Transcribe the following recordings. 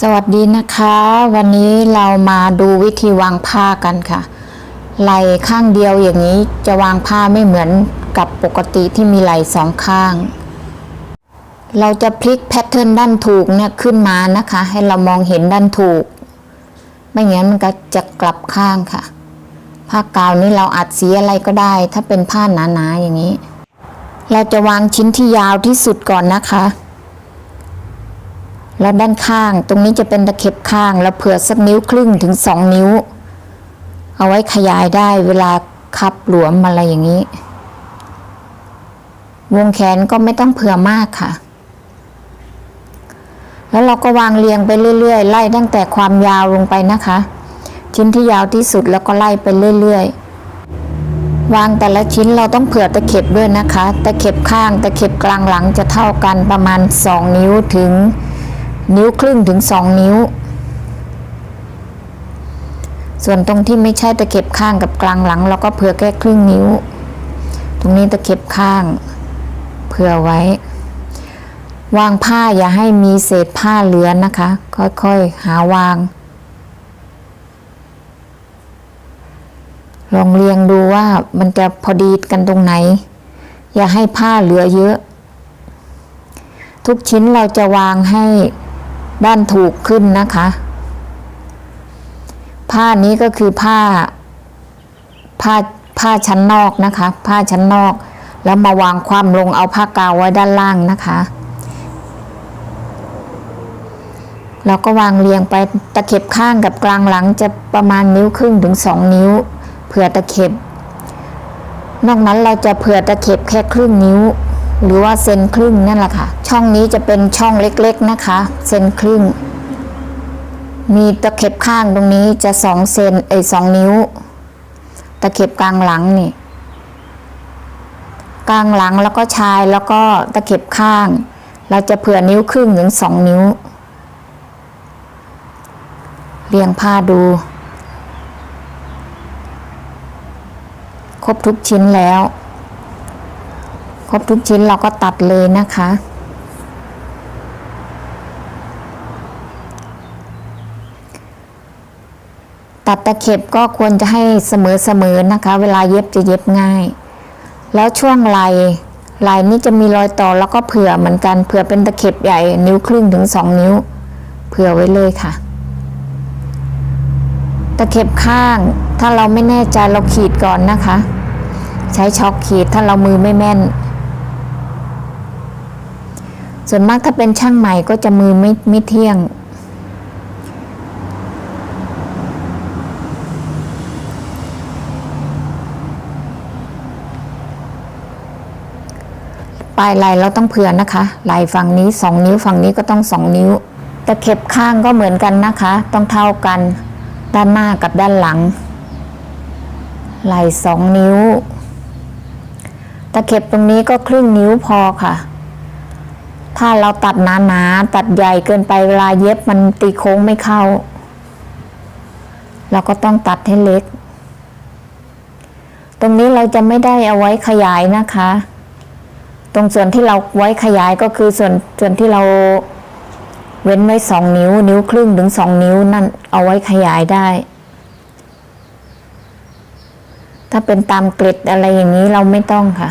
สวัสดีนะคะ วันนี้เรามาดูวิธีวางผ้ากันค่ะ ไหล่ข้างเดียวอย่างนี้จะวางผ้าไม่เหมือนกับปกติที่มีไหล่สองข้าง เราจะพลิกแพทเทิร์นด้านถูกเนี่ยขึ้นมานะคะ ให้เรามองเห็นด้านถูก ไม่งั้นมันก็จะกลับข้างค่ะ ผ้ากาวนี้เราอัดสีอะไรก็ได้ ถ้าเป็นผ้าหนาๆอย่างนี้ เราจะวางชิ้นที่ยาวที่สุดก่อนนะคะ แล้วด้านข้างตรงนี้จะเป็นตะเข็บข้างแล้วเผื่อสักนิ้วครึ่งถึงสองนิ้ว เอาไว้ขยายได้เวลาคับหลวมอะไรอย่างนี้ วงแขนก็ไม่ต้องเผื่อมากค่ะ แล้วเราก็วางเรียงไปเรื่อยๆ ไล่ตั้งแต่ความยาวลงไปนะคะ ชิ้นที่ยาวที่สุดแล้วก็ไล่ไปเรื่อยๆวางแต่ละชิ้นเราต้องเผื่อตะเข็บด้วยนะคะ ตะเข็บข้าง ตะเข็บกลางหลังจะเท่ากันประมาณ 2 นิ้วถึง นิ้วครึ่งถึง2นิ้ว ส่วนตรงที่ไม่ใช่ตะเข็บข้างกับกลางหลังเราก็เผื่อแค่ครึ่งนิ้ว ตรงนี้ตะเข็บข้าง เผื่อไว้ วางผ้าอย่าให้มีเศษผ้าเหลือนะคะ ค่อยๆหาวาง ลองเรียงดูว่ามันจะพอดีกันตรงไหน อย่าให้ผ้าเหลือเยอะ ทุกชิ้นเราจะวางให้ ด้านถูกขึ้นนะคะ ผ้านี้ก็คือผ้า ผ้าผ้าชั้นนอกนะคะ ผ้าชั้นนอก แล้วมาวางความลงเอาผ้ากาวไว้ด้านล่างนะคะเราก็วางเรียงไปตะเข็บข้างกับกลางหลังจะประมาณนิ้วครึ่งถึงสองนิ้ว เผื่อตะเข็บ นอกนั้นเราจะเผื่อตะเข็บแค่ครึ่งนิ้ว หรือว่าเซนครึ่งนั่นแหละค่ะ ช่องนี้จะเป็นช่องเล็กๆนะคะ เซนครึ่ง มีตะเข็บข้างตรงนี้จะสองเซนเอ้ยสองนิ้ว ตะเข็บกลางหลังนี่ กลางหลังแล้วก็ชายแล้วก็ตะเข็บข้าง เราจะเผื่อนิ้วครึ่งถึงสองนิ้ว เรียงผ้าดู ครบทุกชิ้นแล้ว ครบทุกชิ้นเราก็ตัดเลยนะคะ ตัดตะเข็บก็ควรจะให้เสมอๆนะคะ เวลาเย็บจะเย็บง่าย แล้วช่วงไหลไหลนี่จะมีรอยต่อแล้วก็เผื่อเหมือนกันเผื่อเป็นตะเข็บใหญ่นิ้วครึ่งถึงสองนิ้ว เผื่อไว้เลยค่ะตะเข็บข้าง ถ้าเราไม่แน่ใจเราขีดก่อนนะคะ ใช้ช็อกขีดถ้าเรามือไม่แม่น ส่วนมากถ้าเป็นช่างใหม่ก็จะมือไม่ไม่เที่ยง ปลายไหลเราต้องเผื่อนะคะไหลฝั่งนี้สองนิ้วฝั่งนี้ก็ต้องสองนิ้วตะเข็บข้างก็เหมือนกันนะคะ ต้องเท่ากัน ด้านหน้ากับด้านหลัง ไหลสองนิ้ว ตะเข็บตรงนี้ก็ครึ่งนิ้วพอค่ะ ถ้าเราตัดหนาๆตัดใหญ่เกินไปเวลาเย็บมันตีโค้งไม่เข้า เราก็ต้องตัดให้เล็ก ตรงนี้เราจะไม่ได้เอาไว้ขยายนะคะ ตรงส่วนที่เราไว้ขยายก็คือส่วนส่วนที่เราเว้นไว้สองนิ้ว นิ้วครึ่งถึงสองนิ้วนั่นเอาไว้ขยายได้ ถ้าเป็นตามเกล็ดอะไรอย่างนี้เราไม่ต้องค่ะ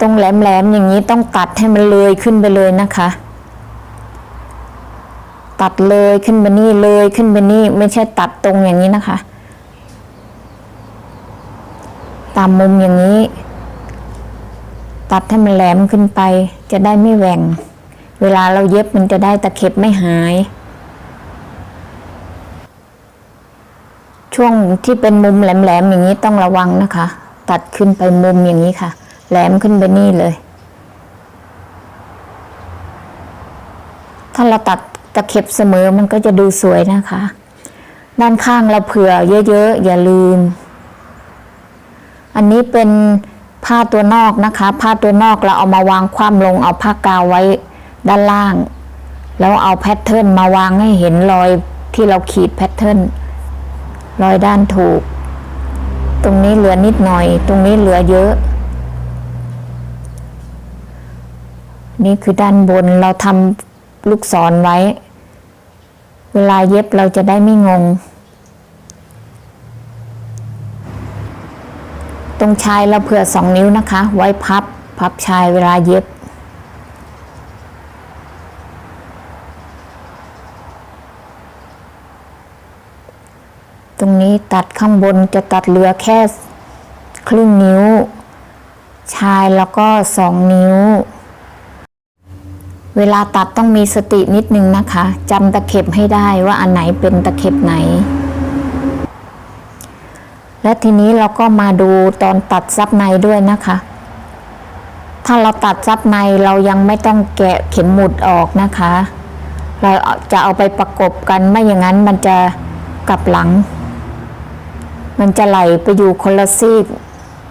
ตรงแหลมๆอย่างนี้ต้องตัดให้มันเลยขึ้นไปเลยนะคะ ตัดเลยขึ้นไปนี่เลยขึ้นไปนี่ไม่ใช่ตัดตรงอย่างนี้นะคะ ตามมุมอย่างนี้ ตัดให้มันแหลมขึ้นไป จะได้ไม่แหว่ง เวลาเราเย็บมันจะได้ตะเข็บไม่หายช่วงที่เป็นมุมแหลมๆอย่างนี้ต้องระวังนะคะ ตัดขึ้นไปมุมอย่างนี้ค่ะ แหลมขึ้นไปนี่เลย ถ้าเราตัดตะเข็บเสมอมันก็จะดูสวยนะคะ ด้านข้างเราเผื่อเยอะๆ อย่าลืม อันนี้เป็นผ้าตัวนอกนะคะ ผ้าตัวนอกเราเอามาวางคว่ำลง เอาผ้ากาวไว้ด้านล่าง แล้วเอาแพทเทิร์นมาวางให้เห็นรอยที่เราขีดแพทเทิร์นรอยด้านถูก ตรงนี้เหลือนิดหน่อย ตรงนี้เหลือเยอะ นี่คือด้านบนเราทำลูกศรไว้ เวลาเย็บเราจะได้ไม่งง ตรงชายเราเผื่อสองนิ้วนะคะ ไว้พับพับชายเวลาเย็บตรงนี้ตัดข้างบนจะตัดเหลือแค่ครึ่งนิ้ว ชายแล้วก็สองนิ้ว เวลาตัดต้องมีสตินิดนึงนะคะจำตะเข็บให้ได้ว่าอันไหนเป็นตะเข็บไหน และทีนี้เราก็มาดูตอนตัดซับในด้วยนะคะ ถ้าเราตัดซับในเรายังไม่ต้องแกะเข็มหมุดออกนะคะ เราจะเอาไปประกบกันไม่อย่างนั้นมันจะกลับหลัง มันจะไหลไปอยู่คนละซีก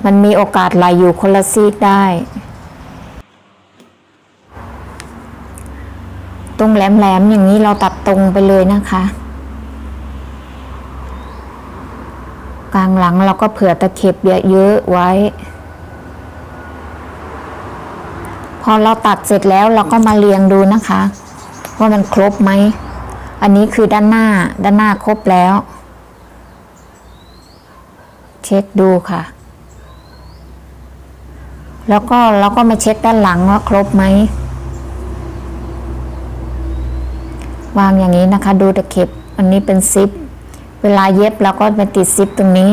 มันมีโอกาสไหลอยู่คนละซีกได้ ตรงแหลมๆอย่างนี้เราตัดตรงไปเลยนะคะ กลางหลังเราก็เผื่อตะเข็บเยอะๆไว้ พอเราตัดเสร็จแล้วเราก็มาเรียงดูนะคะ ว่ามันครบไหม อันนี้คือด้านหน้าด้านหน้าครบแล้ว เช็คดูค่ะ แล้วก็เราก็มาเช็คด้านหลังว่าครบไหม วางอย่างนี้นะคะ ดูตะเข็บอันนี้เป็นซิป เวลาเย็บเราก็ไปติดซิปตรงนี้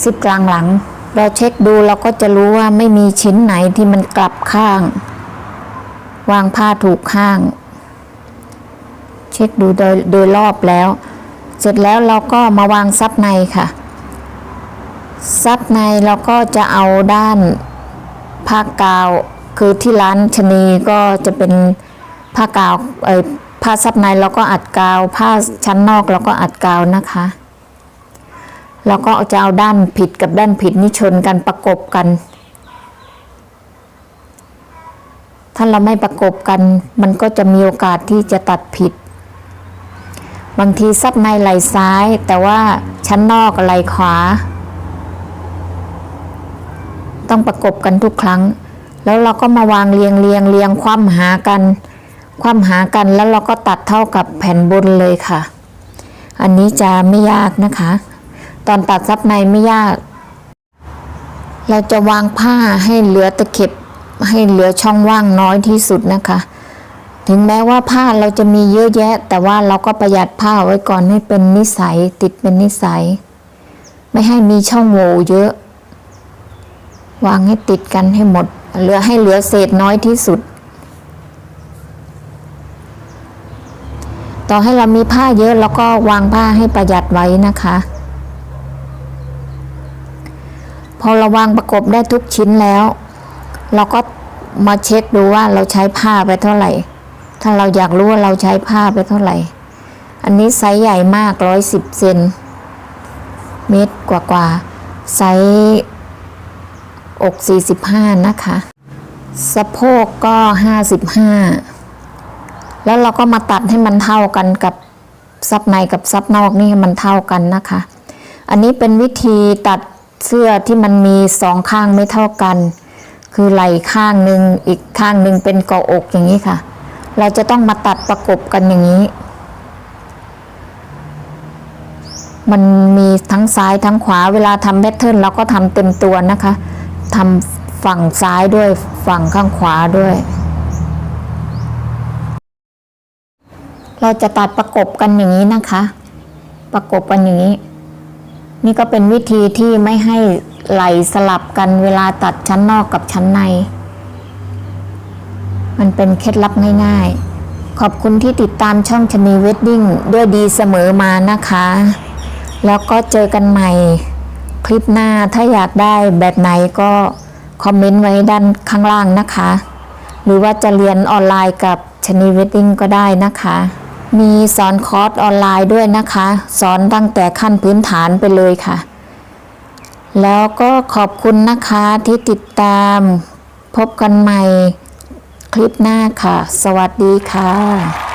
ซิปกลางหลัง เราเช็คดูเราก็จะรู้ว่าไม่มีชิ้นไหนที่มันกลับข้าง วางผ้าถูกข้าง เช็คดูโดยโดยรอบแล้ว เสร็จแล้วเราก็มาวางซับในค่ะ ซับในเราก็จะเอาด้านผ้ากาว คือที่ร้านชะนีก็จะเป็นผ้ากาวเอ่ย ผ้าซับในเราก็อัดกาว ผ้าชั้นนอกเราก็อัดกาวนะคะเราก็จะเอาด้านผิดกับด้านผิดนี่ชนกันประกบกัน ถ้าเราไม่ประกบกัน มันก็จะมีโอกาสที่จะตัดผิด บางทีซับในไหลซ้าย แต่ว่าชั้นนอกไหลขวา ต้องประกบกันทุกครั้ง แล้วเราก็มาวางเรียงเรียงเรียงคว่ำหากัน คว่ำหากันแล้วเราก็ตัดเท่ากับแผ่นบนเลยค่ะ อันนี้จะไม่ยากนะคะ ตอนตัดซับในไม่ยาก เราจะวางผ้าให้เหลือตะเข็บให้เหลือช่องว่างน้อยที่สุดนะคะ ถึงแม้ว่าผ้าเราจะมีเยอะแยะ แต่ว่าเราก็ประหยัดผ้าไว้ก่อนให้เป็นนิสัยติดเป็นนิสัย ไม่ให้มีช่องโหว่เยอะ วางให้ติดกันให้หมด เหลือให้เหลือเศษน้อยที่สุด ต่อให้เรามีผ้าเยอะเราก็วางผ้าให้ประหยัดไว้นะคะ พอเราวางประกบได้ทุกชิ้นแล้ว เราก็มาเช็คดูว่าเราใช้ผ้าไปเท่าไหร่ ถ้าเราอยากรู้ว่าเราใช้ผ้าไปเท่าไหร่ อันนี้ไซส์ใหญ่มากร้อยสิบเซนเมตรกว่ากว่าไซส์อก45 นะคะ สะโพกก็ 55 แล้วเราก็มาตัดให้มันเท่ากันกับซับในกับซับนอกนี่ให้มันเท่ากันนะคะ อันนี้เป็นวิธีตัดเสื้อที่มันมีสองข้างไม่เท่ากัน คือไหล่ข้างหนึ่งอีกข้างหนึ่งเป็นกาะอกอย่างนี้ค่ะ เราจะต้องมาตัดประกบกันอย่างนี้ มันมีทั้งซ้ายทั้งขวาเวลาทำแพทเทิร์นเราก็ทำเต็มตัวนะคะทำฝั่งซ้ายด้วยฝั่งข้างขวาด้วย เราจะตัดประกบกันอย่างนี้นะคะ ประกบกันอย่างนี้ นี่ก็เป็นวิธีที่ไม่ให้ไหลสลับกันเวลาตัดชั้นนอกกับชั้นใน มันเป็นเคล็ดลับง่ายๆ ขอบคุณที่ติดตามช่องชนีเวดดิ้งด้วยดีเสมอมานะคะ แล้วก็เจอกันใหม่ คลิปหน้าถ้าอยากได้แบบไหนก็คอมเมนต์ไว้ด้านข้างล่างนะคะ หรือว่าจะเรียนออนไลน์กับชนีเวดดิ้งก็ได้นะคะ มีสอนคอร์สออนไลน์ด้วยนะคะ สอนตั้งแต่ขั้นพื้นฐานไปเลยค่ะ แล้วก็ขอบคุณนะคะที่ติดตาม พบกันใหม่คลิปหน้าค่ะ สวัสดีค่ะ